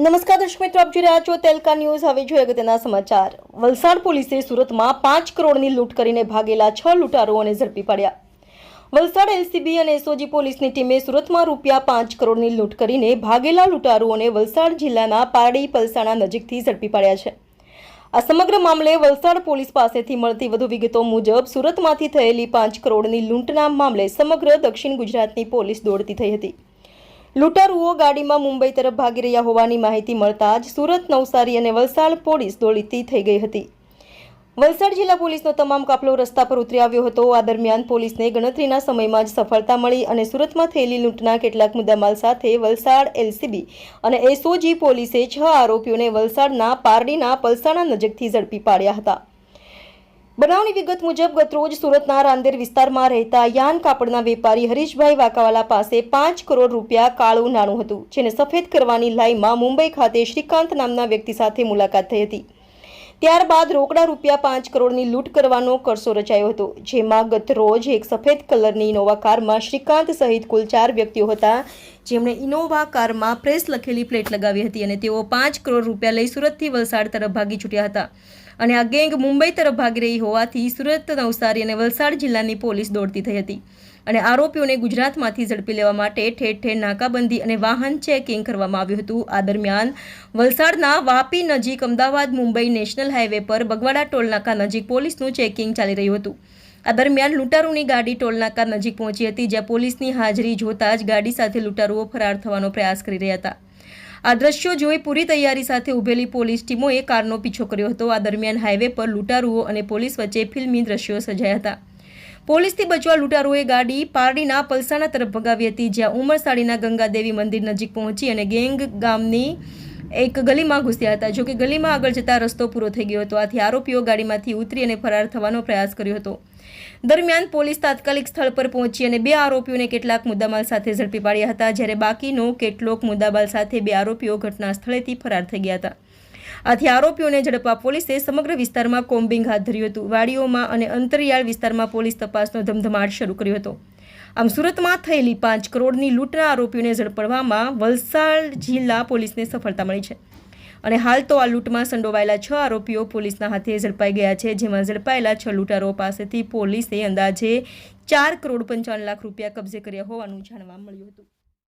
નમસ્કાર દર્શક મિત્રો, આપ જોઈ રહ્યા છો તેલકા ન્યૂઝ. હવે જોઈએ અગત્યના સમાચાર. વલસાડ પોલીસે સુરતમાં પાંચ કરોડની લૂંટ કરીને ભાગેલા છ લૂંટારોઓને ઝડપી પાડ્યા. વલસાડ એલસીબી અને એસઓજી પોલીસની ટીમે સુરતમાં રૂપિયા પાંચ કરોડની લૂંટ કરીને ભાગેલા લૂંટારોઓને વલસાડ જિલ્લાના પારડી પલસાણા નજીકથી ઝડપી પાડ્યા છે. આ સમગ્ર મામલે વલસાડ પોલીસ પાસેથી મળતી વધુ વિગતો મુજબ સુરતમાંથી થયેલી પાંચ કરોડની લૂંટના મામલે સમગ્ર દક્ષિણ ગુજરાતની પોલીસ દોડતી થઈ હતી. લૂંટારુઓ ગાડીમાં મુંબઈ તરફ ભાગી રહ્યા હોવાની માહિતી મળતા જ સુરત, નવસારી અને વલસાડ પોલીસ દોડીતી થઈ ગઈ હતી. વલસાડ જિલ્લા પોલીસનો તમામ કાફલો રસ્તા પર ઉતરી આવ્યો હતો. આ દરમિયાન પોલીસને ગણતરીના સમયમાં જ સફળતા મળી અને સુરતમાં થયેલી લૂંટના કેટલાક મુદ્દામાલ સાથે વલસાડ એલસીબી અને એસઓજી પોલીસે છ આરોપીઓને વલસાડના પારડીના પલસાણા નજીકથી ઝડપી પાડ્યા હતા. બનાવની વિગત મુજબ ગતરોજ સુરતના રાંદેર વિસ્તારમાં રહેતા યાન કાપડના વેપારી હરીશભાઈ વાકાવાલા પાસે પાંચ કરોડ રૂપિયા કાળું નાણું હતું, જેને સફેદ કરવાની લાઈમાં મુંબઈ ખાતે શ્રીકાંત નામના વ્યક્તિ સાથે મુલાકાત થઈ હતી. ત્યારબાદ રોકડા રૂપિયા પાંચ કરોડની લૂંટ કરવાનો કરસો રચાયો હતો, જેમાં ગત રોજ એક સફેદ કલરની ઇનોવા કારમાં શ્રીકાંત સહિત કુલ ચાર વ્યક્તિઓ હતા જેમણે ઇનોવા કારમાં પ્રેસ લખેલી પ્લેટ લગાવી હતી અને તેઓ પાંચ કરોડ રૂપિયા લઈ સુરતથી વલસાડ તરફ ભાગી છૂટ્યા હતા. અને આ ગેંગ મુંબઈ તરફ ભાગી રહી હોવાથી સુરત, નવસારી અને વલસાડ જિલ્લાની પોલીસ દોડતી થઈ હતી. અને આરોપીઓને ગુજરાતમાંથી ઝડપી લેવા માટે ઠેર ઠેર નાકાબંધી અને વાહન ચેકિંગ કરવામાં આવ્યું હતું. આ દરમિયાન વલસાડના વાપી નજીક અમદાવાદ મુંબઈ નેશનલ હાઈવે પર બગવાડા ટોલનાકા નજીક પોલીસનું ચેકિંગ ચાલી રહ્યું હતું. આ દરમિયાન લૂંટારૂની ગાડી ટોલનાકા નજીક પહોંચી હતી, જ્યાં પોલીસની હાજરી જોતા જ ગાડી સાથે લૂંટારુઓ ફરાર થવાનો પ્રયાસ કરી રહ્યા હતા. આ દ્રશ્યો જોઈ પૂરી તૈયારી સાથે ઉભેલી પોલીસ ટીમોએ કારનો પીછો કર્યો હતો. આ દરમિયાન હાઈવે પર લૂંટારુઓ અને પોલીસ વચ્ચે ફિલ્મી દ્રશ્યો સર્જાયા હતા. પોલીસથી બચવા લૂંટારૂએ ગાડી પારડીના પલસાણા તરફ ભગાવી હતી, જ્યાં ઉમરસાડીના ગંગાદેવી મંદિર નજીક પહોંચી અને ગેંગ ગામની એક ગલીમાં ઘૂસ્યા હતા. જોકે ગલીમાં આગળ જતા રસ્તો પૂરો થઈ ગયો હતો. આથી આરોપીઓ ગાડીમાંથી ઉતરી અને ફરાર થવાનો પ્રયાસ કર્યો હતો. દરમિયાન પોલીસ તાત્કાલિક સ્થળ પર પહોંચી અને બે આરોપીઓને કેટલાક મુદ્દામાલ સાથે ઝડપી પાડ્યા હતા, જ્યારે બાકીનો કેટલોક મુદ્દામાલ સાથે બે આરોપીઓ ઘટના સ્થળેથી ફરાર થઈ ગયા હતા. આથી આરોપીઓને ઝડપવા પોલીસે સમગ્ર વિસ્તારમાં કોમ્બિંગ હાથ ધર્યું હતું. વાડીઓમાં અને અંતરિયાળ વિસ્તારમાં પોલીસ તપાસનો ધમધમાટ શરૂ કર્યો હતો. આમ સુરતમાં થયેલી પાંચ કરોડની લૂંટના આરોપીઓને ઝડપડવામાં વલસાડ જિલ્લા પોલીસને સફળતા મળી છે. અને હાલ તો આ લૂંટમાં સંડોવાયેલા છ આરોપીઓ પોલીસના હાથે ઝડપાઈ ગયા છે, જેમાં ઝડપાયેલા છ લૂંટારો પાસેથી પોલીસે અંદાજે ચાર કરોડ પંચાવન લાખ રૂપિયા કબજે કર્યા હોવાનું જાણવા મળ્યું હતું.